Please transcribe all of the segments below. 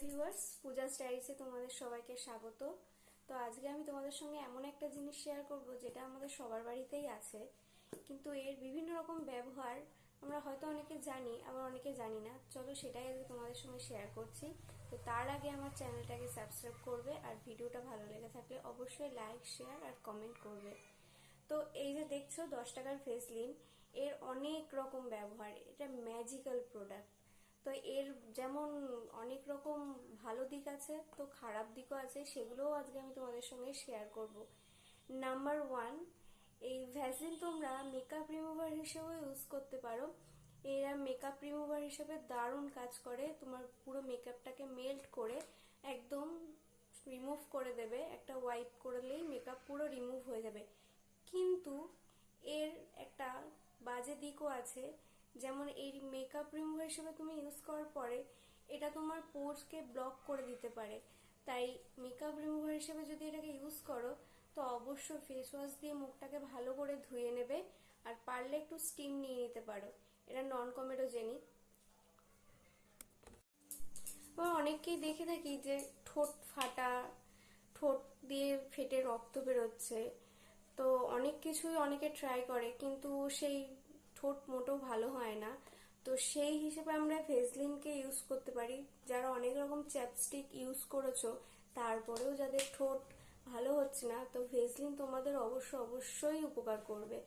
Viewers পূজা স্টাইলসে তোমাদের সবাইকে স্বাগত। তো আজকে আমি তোমাদের সঙ্গে এমন একটা জিনিস শেয়ার করব, যেটা আমাদের সবার বাড়িতেই আছে। কিন্তু এর বিভিন্ন রকম ব্যবহার আমরা হয়তো অনেকে জানি, আবার অনেকে জানি না। চলো সেটাই আজকে তোমাদের সঙ্গে শেয়ার করছি। তো তার আগে আমার চ্যানেলটাকে সাবস্ক্রাইব করবে আর ভিডিওটা ভালো লেগে থাকলে অবশ্যই লাইক শেয়ার আর কমেন্ট করবে। তো এই যে দেখছ, দশ টাকার ফেসলিন এর অনেক রকম ব্যবহার। এটা ম্যাজিক্যাল প্রোডাক্ট তো এর যেমন অনেক রকম ভালো দিক আছে, তো খারাপ দিকও আছে, সেগুলোও আজকে আমি তোমাদের সঙ্গে শেয়ার করব। নাম্বার ওয়ান এই ভ্যাসলিন তোমরা মেকআপ রিমুভার হিসেবেও ইউজ করতে পারো। এরা মেকআপ রিমুভার হিসেবে দারুণ কাজ করে, তোমার পুরো মেকআপটাকে মেল্ট করে একদম রিমুভ করে দেবে, একটা ওয়াইপ করলেই মেকআপ পুরো রিমুভ হয়ে যাবে। কিন্তু এর একটা বাজে দিকও আছে যেমন এই মেকআপ রিমুভার হিসেবে তুমি ইউজ করার পরে এটা তোমার পোর্সকে ব্লক করে দিতে পারে। তাই মেকআপ রিমুভার হিসেবে যদি এটাকে ইউজ করো, তো অবশ্যই ফেস ওয়াশ দিয়ে মুখটাকে ভালো করে ধুয়ে নেবে আর পারলে একটু স্টিম নিয়ে নিতে পারো। এটা নন কমেডোজেনিক আমরা অনেককেই দেখে থাকি যে ঠোঁট ফাটা, ঠোঁট দিয়ে ফেটে রক্ত বেরোচ্ছে। তো অনেক কিছুই অনেকে ট্রাই করে, কিন্তু সেই ঠোঁট মোটেও ভালো হয় না। তো সেই হিসেবে আমরা ভেসলিনকে ইউজ করতে পারি। যারা অনেক রকম চ্যাপস্টিক ইউজ করেছ, তারপরেও যাদের ঠোঁট ভালো হচ্ছে না, তো ভেসলিন তোমাদের অবশ্য অবশ্যই উপকার করবে।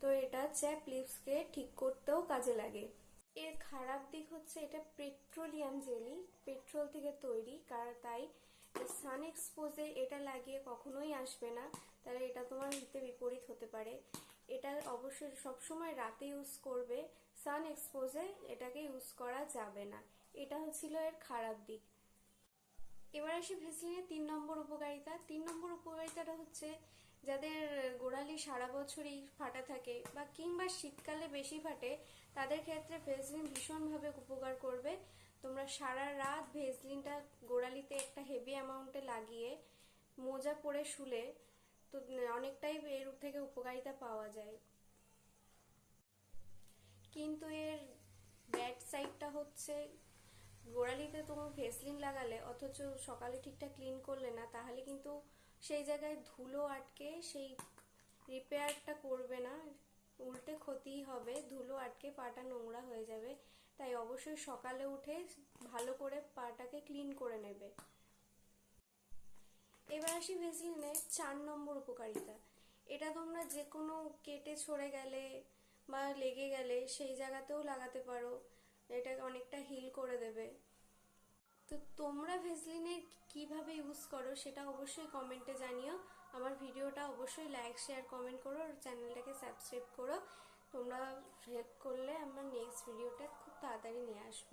তো এটা চ্যাপ লিপসকে ঠিক করতেও কাজে লাগে। এর খারাপ দিক হচ্ছে এটা পেট্রোলিয়াম জেলি পেট্রোল থেকে তৈরি, কার তাই সান এক্সপোজে এটা লাগিয়ে কখনোই আসবে না। তাহলে এটা তোমার হিতে বিপরীত হতে পারে। এটা অবশ্যই সবসময় রাতে ইউজ করবে। সান এক্সপোজে এটাকে ইউজ করা যাবে না। এটা হচ্ছিল এর খারাপ দিক। এবার আসি ভেসলিনের তিন নম্বর উপকারিতা। তিন নম্বর উপকারিতাটা হচ্ছে যাদের গোড়ালি সারা বছরই ফাটা থাকে বা কিংবা শীতকালে বেশি ফাটে, তাদের ক্ষেত্রে ভেসলিন ভীষণভাবে উপকার করবে। তোমরা সারা রাত ভেসলিনটা গোড়ালিতে একটা হেভি অ্যামাউন্টে লাগিয়ে, মোজা পরে শুলে তো অনেকটাই এর থেকে উপকারিতা পাওয়া যায়। কিন্তু এর ব্যাড সাইডটা হচ্ছে, গোড়ালিতে তোমার ভেসলিন লাগালে, অথচ সকালে ঠিকঠাক ক্লিন করলে না, তাহলে কিন্তু সেই জায়গায় ধুলো আটকে সেই রিপেয়ারটা করবে না। উল্টে ক্ষতিই হবে, ধুলো আটকে পাটা নোংরা হয়ে যাবে। তাই অবশ্যই সকালে উঠে ভালো করে পাটাকে ক্লিন করে নেবে। এবার আসি ভেসলিনের চার নম্বর উপকারিতা। এটা তোমরা যে কোনো কেটে ছড়ে গেলে বা লেগে গেলে সেই জায়গাতেও লাগাতে পারো। এটা অনেকটা হিল করে দেবে। তো তোমরা ভেসলিনের কীভাবে ইউজ করো সেটা অবশ্যই কমেন্টে জানিও। আমার ভিডিওটা অবশ্যই লাইক শেয়ার কমেন্ট করো আর চ্যানেলটাকে সাবস্ক্রাইব করো। তোমরা হেল্প করলে আমার নেক্সট ভিডিওটা খুব তাড়াতাড়ি নিয়ে আসব।